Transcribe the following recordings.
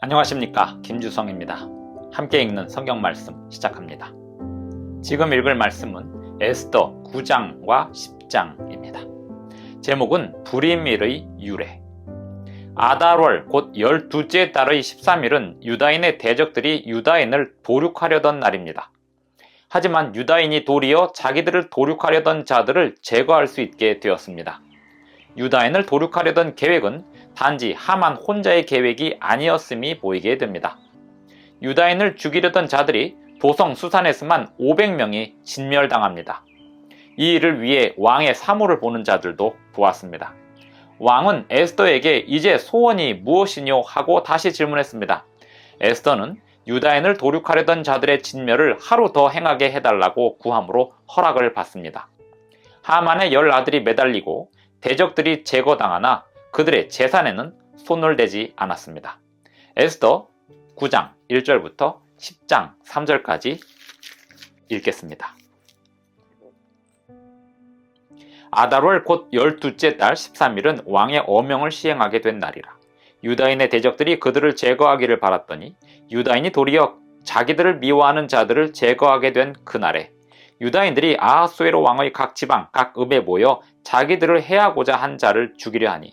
안녕하십니까 김주성입니다. 함께 읽는 성경 말씀 시작합니다. 지금 읽을 말씀은 에스더 9장과 10장입니다. 제목은 불임일의 유래 아달월 곧 12째 달의 13일은 유다인의 대적들이 유다인을 도륙하려던 날입니다. 하지만 유다인이 도리어 자기들을 도륙하려던 자들을 제거할 수 있게 되었습니다. 유다인을 도륙하려던 계획은 단지 하만 혼자의 계획이 아니었음이 보이게 됩니다. 유다인을 죽이려던 자들이 도성 수산에서만 500명이 진멸당합니다. 이 일을 위해 왕의 사모를 보는 자들도 보았습니다. 왕은 에스더에게 이제 소원이 무엇이뇨 하고 다시 질문했습니다. 에스더는 유다인을 도륙하려던 자들의 진멸을 하루 더 행하게 해달라고 구함으로 허락을 받습니다. 하만의 열 아들이 매달리고 대적들이 제거당하나 그들의 재산에는 손을 대지 않았습니다. 에스더 9장 1절부터 10장 3절까지 읽겠습니다. 아달월 곧 12째 달 13일은 왕의 어명을 시행하게 된 날이라. 유다인의 대적들이 그들을 제거하기를 바랐더니 유다인이 도리어 자기들을 미워하는 자들을 제거하게 된 그날에 유다인들이 아하수에로 왕의 각 지방 각 읍에 모여 자기들을 해하고자 한 자를 죽이려 하니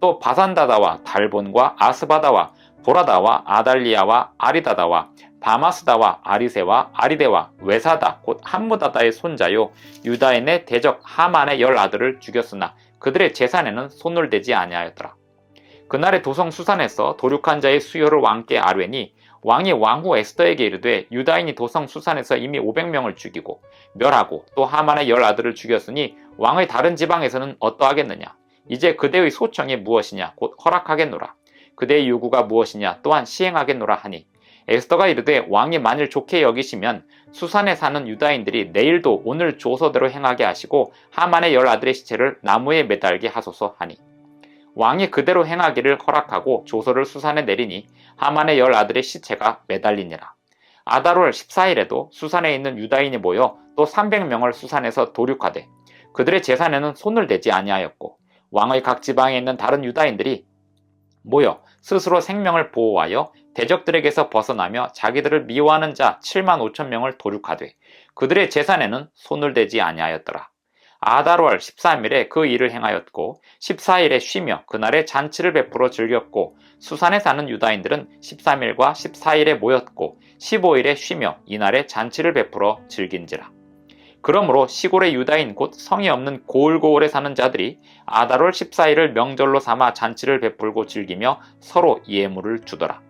또 바산다다와 달본과 아스바다와 보라다와 아달리아와 아리다다와 바마스다와 아리세와 아리데와 외사다 곧 함무다다의 손자요 유다인의 대적 하만의 열 아들을 죽였으나 그들의 재산에는 손을 대지 아니하였더라. 그날의 도성 수산에서 도륙한 자의 수요를 왕께 아뢰니 왕이 왕후 에스더에게 이르되 유다인이 도성 수산에서 이미 500명을 죽이고 멸하고 또 하만의 열 아들을 죽였으니 왕의 다른 지방에서는 어떠하겠느냐 이제 그대의 소청이 무엇이냐? 곧 허락하겠노라. 그대의 요구가 무엇이냐? 또한 시행하겠노라 하니. 에스더가 이르되 왕이 만일 좋게 여기시면 수산에 사는 유다인들이 내일도 오늘 조서대로 행하게 하시고 하만의 열 아들의 시체를 나무에 매달게 하소서 하니. 왕이 그대로 행하기를 허락하고 조서를 수산에 내리니 하만의 열 아들의 시체가 매달리니라. 아달월 14일에도 수산에 있는 유다인이 모여 또 300명을 수산에서 도륙하되 그들의 재산에는 손을 대지 아니하였고 왕의 각 지방에 있는 다른 유다인들이 모여 스스로 생명을 보호하여 대적들에게서 벗어나며 자기들을 미워하는 자 7만 5천 명을 도륙하되 그들의 재산에는 손을 대지 아니하였더라. 아달월 13일에 그 일을 행하였고 14일에 쉬며 그날에 잔치를 베풀어 즐겼고 수산에 사는 유다인들은 13일과 14일에 모였고 15일에 쉬며 이날에 잔치를 베풀어 즐긴지라. 그러므로 시골의 유다인 곧 성이 없는 고을고을에 사는 자들이 아달월 14일을 명절로 삼아 잔치를 베풀고 즐기며 서로 예물을 주더라.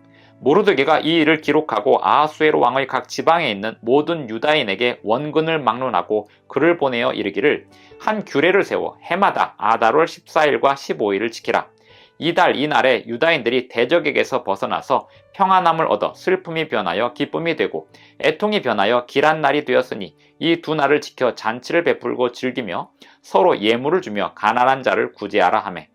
모르드게가 이 일을 기록하고 아하수에로 왕의 각 지방에 있는 모든 유다인에게 원근을 막론하고 글을 보내어 이르기를 한 규례를 세워 해마다 아달월 14일과 15일을 지키라. 이달 이날에 유다인들이 대적에게서 벗어나서 평안함을 얻어 슬픔이 변하여 기쁨이 되고 애통이 변하여 길한 날이 되었으니 이 두 날을 지켜 잔치를 베풀고 즐기며 서로 예물을 주며 가난한 자를 구제하라 하매.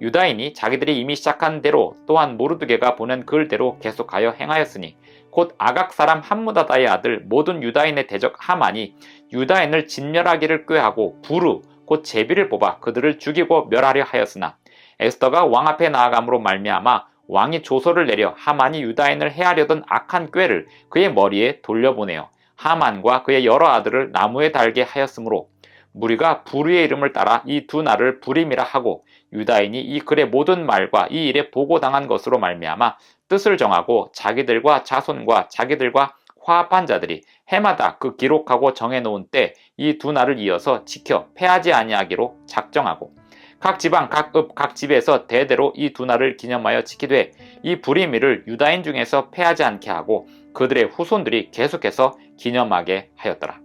유다인이 자기들이 이미 시작한 대로 또한 모르드게가 보낸 글대로 계속하여 행하였으니 곧 아각 사람 함무다다의 아들 모든 유다인의 대적 하만이 유다인을 진멸하기를 꾀하고 부르 곧 제비를 뽑아 그들을 죽이고 멸하려 하였으나 에스더가 왕 앞에 나아감으로 말미암아 왕이 조서를 내려 하만이 유다인을 해하려던 악한 꾀를 그의 머리에 돌려보내어 하만과 그의 여러 아들을 나무에 달게 하였으므로 무리가 부르의 이름을 따라 이 두 날을 부림이라 하고 유다인이 이 글의 모든 말과 이 일에 보고당한 것으로 말미암아 뜻을 정하고 자기들과 자손과 자기들과 화합한 자들이 해마다 그 기록하고 정해놓은 때 이 두 날을 이어서 지켜 패하지 아니하기로 작정하고 각 지방 각 읍 각 집에서 대대로 이 두 날을 기념하여 지키되 이 불임일을 유다인 중에서 패하지 않게 하고 그들의 후손들이 계속해서 기념하게 하였더라.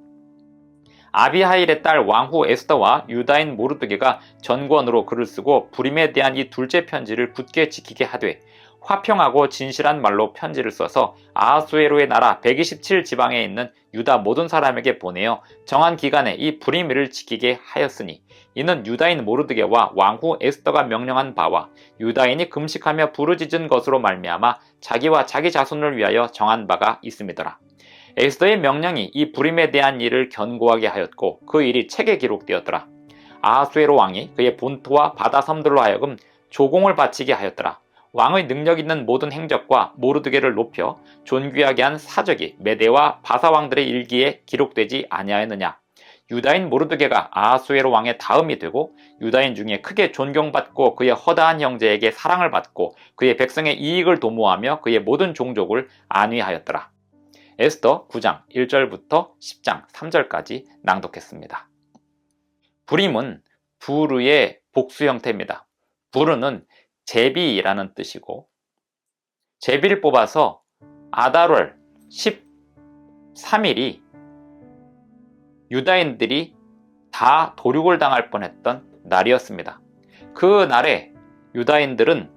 아비하일의 딸 왕후 에스더와 유다인 모르드게가 전권으로 글을 쓰고 불임에 대한 이 둘째 편지를 굳게 지키게 하되 화평하고 진실한 말로 편지를 써서 아하수에로의 나라 127 지방에 있는 유다 모든 사람에게 보내어 정한 기간에 이 불임을 지키게 하였으니 이는 유다인 모르드게와 왕후 에스더가 명령한 바와 유다인이 금식하며 부르짖은 것으로 말미암아 자기와 자기 자손을 위하여 정한 바가 있음이더라. 에스더의 명령이 이 불임에 대한 일을 견고하게 하였고 그 일이 책에 기록되었더라. 아하수에로 왕이 그의 본토와 바다 섬들로 하여금 조공을 바치게 하였더라. 왕의 능력 있는 모든 행적과 모르드게를 높여 존귀하게 한 사적이 메대와 바사 왕들의 일기에 기록되지 아니하였느냐. 유다인 모르드게가 아하수에로 왕의 다음이 되고 유다인 중에 크게 존경받고 그의 허다한 형제에게 사랑을 받고 그의 백성의 이익을 도모하며 그의 모든 종족을 안위하였더라. 에스더 9장 1절부터 10장 3절까지 낭독했습니다. 불임은 부르의 복수 형태입니다. 부르는 제비라는 뜻이고 제비를 뽑아서 아달월 13일이 유다인들이 다 도륙을 당할 뻔했던 날이었습니다. 그 날에 유다인들은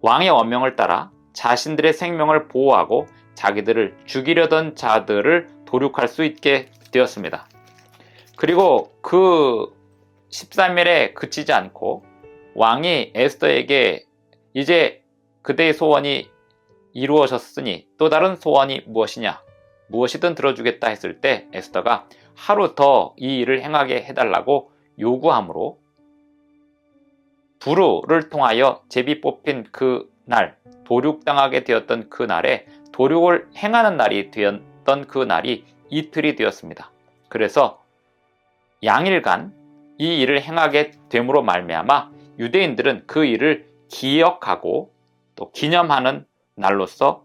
왕의 어명을 따라 자신들의 생명을 보호하고 자기들을 죽이려던 자들을 도륙할 수 있게 되었습니다. 그리고 그 13일에 그치지 않고 왕이 에스더에게 이제 그대의 소원이 이루어졌으니 또 다른 소원이 무엇이냐? 무엇이든 들어주겠다 했을 때 에스더가 하루 더 이 일을 행하게 해달라고 요구하므로 부르를 통하여 제비 뽑힌 그 날, 도륙당하게 되었던 그 날에 도륙을 행하는 날이 되었던 그 날이 이틀이 되었습니다. 그래서 양일간 이 일을 행하게 됨으로 말미암아 유대인들은 그 일을 기억하고 또 기념하는 날로서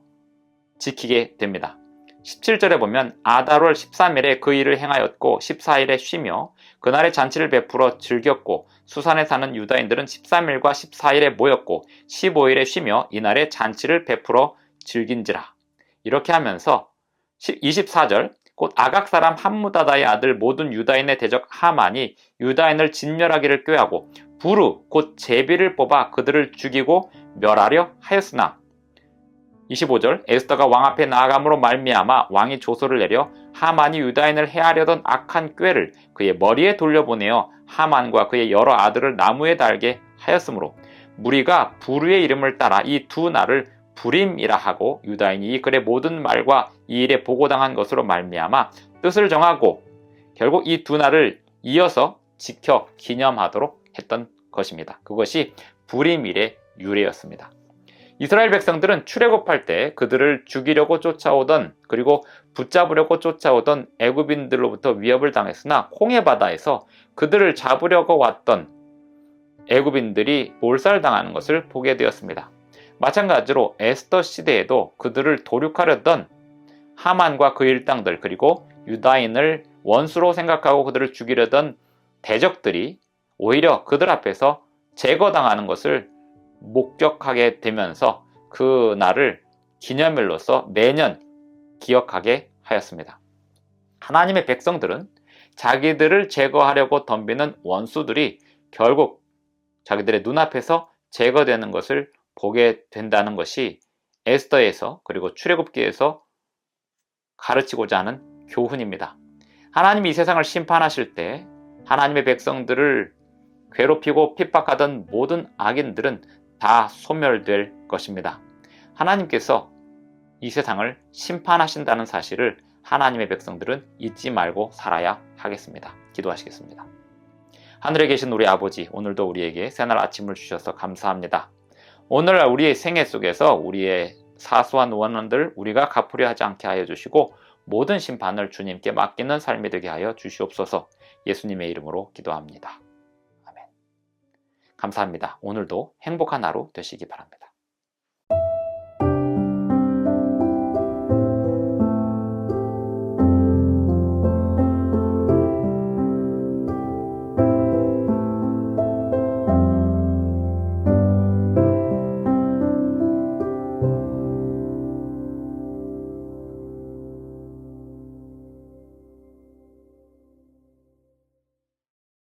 지키게 됩니다. 17절에 보면 아달월 13일에 그 일을 행하였고 14일에 쉬며 그날의 잔치를 베풀어 즐겼고 수산에 사는 유다인들은 13일과 14일에 모였고 15일에 쉬며 이날의 잔치를 베풀어 즐긴지라. 이렇게 하면서 24절 곧 아각 사람 함무다다의 아들 모든 유다인의 대적 하만이 유다인을 진멸하기를 꾀하고 부르 곧 제비를 뽑아 그들을 죽이고 멸하려 하였으나 25절 에스더가 왕 앞에 나아감으로 말미암아 왕이 조소를 내려 하만이 유다인을 해하려던 악한 꾀를 그의 머리에 돌려보내어 하만과 그의 여러 아들을 나무에 달게 하였으므로 무리가 부르의 이름을 따라 이 두 날을 불임이라 하고 유다인이 이 글의 모든 말과 이 일에 보고당한 것으로 말미암아 뜻을 정하고 결국 이 두 날을 이어서 지켜 기념하도록 했던 것입니다. 그것이 불임일의 유래였습니다. 이스라엘 백성들은 출애굽할 때 그들을 죽이려고 쫓아오던 그리고 붙잡으려고 쫓아오던 애굽인들로부터 위협을 당했으나 홍해 바다에서 그들을 잡으려고 왔던 애굽인들이 몰살당하는 것을 보게 되었습니다. 마찬가지로 에스더 시대에도 그들을 도륙하려던 하만과 그 일당들 그리고 유다인을 원수로 생각하고 그들을 죽이려던 대적들이 오히려 그들 앞에서 제거당하는 것을 목격하게 되면서 그 날을 기념일로서 매년 기억하게 하였습니다. 하나님의 백성들은 자기들을 제거하려고 덤비는 원수들이 결국 자기들의 눈앞에서 제거되는 것을 보게 된다는 것이 에스더에서 그리고 출애굽기에서 가르치고자 하는 교훈입니다. 하나님이 이 세상을 심판하실 때 하나님의 백성들을 괴롭히고 핍박하던 모든 악인들은 다 소멸될 것입니다. 하나님께서 이 세상을 심판하신다는 사실을 하나님의 백성들은 잊지 말고 살아야 하겠습니다. 기도하시겠습니다. 하늘에 계신 우리 아버지, 오늘도 우리에게 새날 아침을 주셔서 감사합니다. 오늘날 우리의 생애 속에서 우리의 사소한 원한들 우리가 갚으려 하지 않게 하여 주시고 모든 심판을 주님께 맡기는 삶이 되게 하여 주시옵소서 예수님의 이름으로 기도합니다. 아멘. 감사합니다. 오늘도 행복한 하루 되시기 바랍니다.